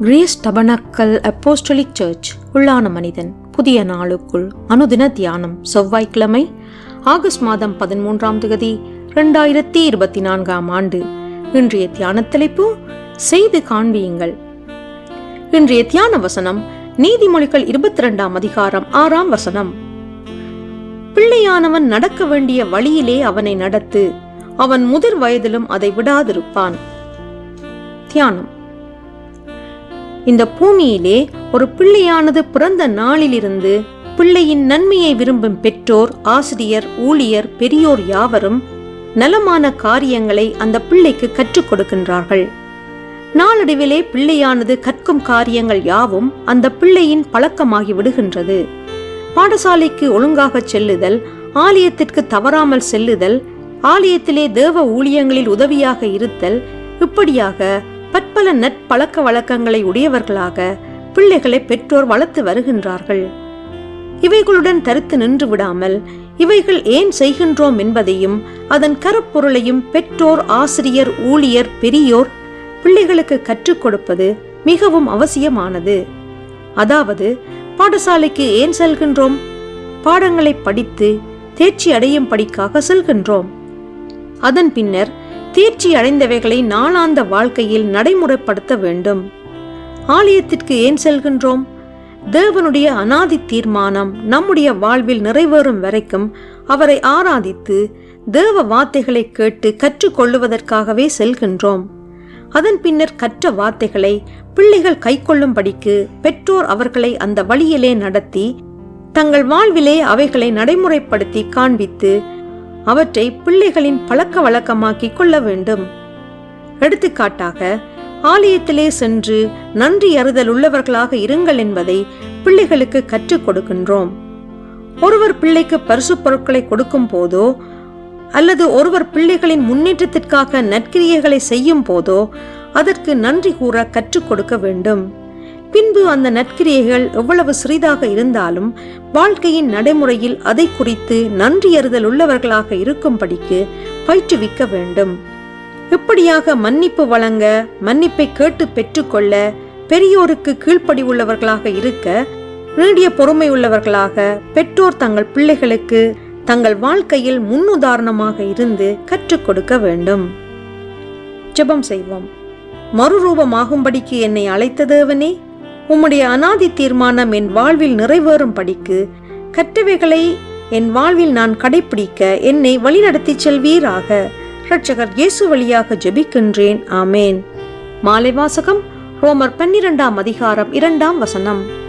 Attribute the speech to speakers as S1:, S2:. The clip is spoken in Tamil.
S1: கிரேஸ் டபனக்கல் அப்போஸ்டலிக் சர்ச் உள்ளான மனிதன் புதிய நாளுக்குள் அனுதின தியானம் செவ்வாய்க்கிழமை ஆகஸ்ட் மாதம் பதிமூன்றாம் தேதி இரண்டாயிரத்தி இருபத்தி நான்காம் ஆண்டு. இன்றைய தியான தலைப்பு செய்து காண்பியுங்கள். இன்றைய தியான வசனம் நீதிமொழிகள் இருபத்தி இரண்டாம் அதிகாரம் ஆறாம் வசனம். பிள்ளையானவன் நடக்க வேண்டிய வழியிலே அவனை நடத்து அவன் முதிர் வயதிலும் அதை விடாதிருப்பான். தியானம். இந்த பூமியிலே ஒரு பிள்ளையானது பிறந்த நாளிலிருந்து பிள்ளையின் நன்மையை விரும்பும் பெற்றோர் ஆசிரியர் ஊழியர் பெரியோர் யாவரும் நலமான காரியங்களை அந்த பிள்ளைக்கு கற்றுக் கொடுக்கின்றார்கள். நாளடைவிலே பிள்ளையானது கற்கும் காரியங்கள் யாவும் அந்த பிள்ளையின் பழக்கமாகி விடுகின்றது. பாடசாலைக்கு ஒழுங்காக செல்லுதல் ஆலயத்திற்கு தவறாமல் செல்லுதல் ஆலயத்திலே தேவ ஊழியங்களில் உதவியாக இருத்தல் இப்படியாக பற்பல நற்பழக்க வழக்கங்களை உடையவர்களாக பிள்ளைகளை பெற்றோர் வளர்த்து வருகின்றார்கள். இவைகளுடன் தருத்து நின்று விடாமல் இவைகள் ஏன் செய்கின்றோம் என்பதையும் அதன் கருப்பொருளையும் பெற்றோர் ஆசிரியர் ஊழியர் பெரியோர் பிள்ளைகளுக்கு கற்றுக் கொடுப்பது மிகவும் அவசியமானது. அதாவது பாடசாலைக்கு ஏன் செல்கின்றோம்? பாடங்களை படித்து தேர்ச்சி அடையும் படிக்காக செல்கின்றோம். அதன் பின்னர் தேர்ச்சி அடைந்தவைகளை நாளாந்த வாழ்க்கையில் நடைமுறைப்படுத்த வேண்டும். ஆலயத்திற்கு ஏன் செல்கின்றோம்? தேவனுடைய அனாதி தீர்மானம் நம்முடைய வாழ்வில் நிறைவேறும் வரைக்கும் அவரை ஆராதித்து தேவ வார்த்தைகளை கேட்டு கற்றுக்கொள்ளுவதற்காகவே செல்கின்றோம். அதன் பின்னர் கற்ற வார்த்தைகளை பிள்ளைகள் கைக்கொள்ளும்படிக்கு பெற்றோர் அவர்களை அந்த வழியிலே நடத்தி தங்கள் வாழ்விலே அவைகளை நடைமுறைப்படுத்தி காண்பித்து அவற்றை பிள்ளைகளின் பழக்க வழக்கமாக்கிக் கொள்ள வேண்டும். எடுத்துக்காட்டாக ஆலயத்திலே சென்று நன்றி அறிதல் உள்ளவர்களாக இருங்கள் என்பதை பிள்ளைகளுக்கு கற்றுக் கொடுக்கின்றோம். ஒருவர் பிள்ளைக்கு பரிசு பொருட்களை கொடுக்கும் போதோ அல்லது ஒருவர் பிள்ளைகளின் முன்னேற்றத்திற்காக நற்கிரியைகளை செய்யும் போதோ அதற்கு நன்றி கூற கற்றுக் கொடுக்க வேண்டும். பின்பு அந்த நற்கிரியைகள் எவ்வளவு சிறிதாக இருந்தாலும் வாழ்க்கையின் நடைமுறையில் அதை குறித்து நன்றியறிதல் உள்ளவர்களாக இருக்கும்படிக்கு பயிற்றுவிக்க வேண்டும். இப்படியாக மன்னிப்பு வழங்க மன்னிப்பை கேட்டு பெற்றுக்கொள்ள பெரியோருக்கு கீழ்ப்படி உள்ளவர்களாக இருக்க நீடிய பொறுமை உள்ளவர்களாக பெற்றோர் தங்கள் பிள்ளைகளுக்கு தங்கள் வாழ்க்கையில் முன்னுதாரணமாக இருந்து கற்றுக் கொடுக்க வேண்டும். ஜெபம் செய்வோம். மறுரூபமாகும்படிக்கு என்னை அழைத்த தேவனே உம்முடைய அனாதி தீர்மானம் என் வாழ்வில் நிறைவேறும் படிக்கு. கற்றவைகளை என் வாழ்வில் நான் கடைபிடிக்க என்னை வழிநடத்தி செல்வீராக. இரட்சகர் இயேசு வழியாக ஜெபிக்கின்றேன். ஆமேன். மாலை வாசகம் ரோமர் பன்னிரெண்டாம் அதிகாரம் இரண்டாம் வசனம்.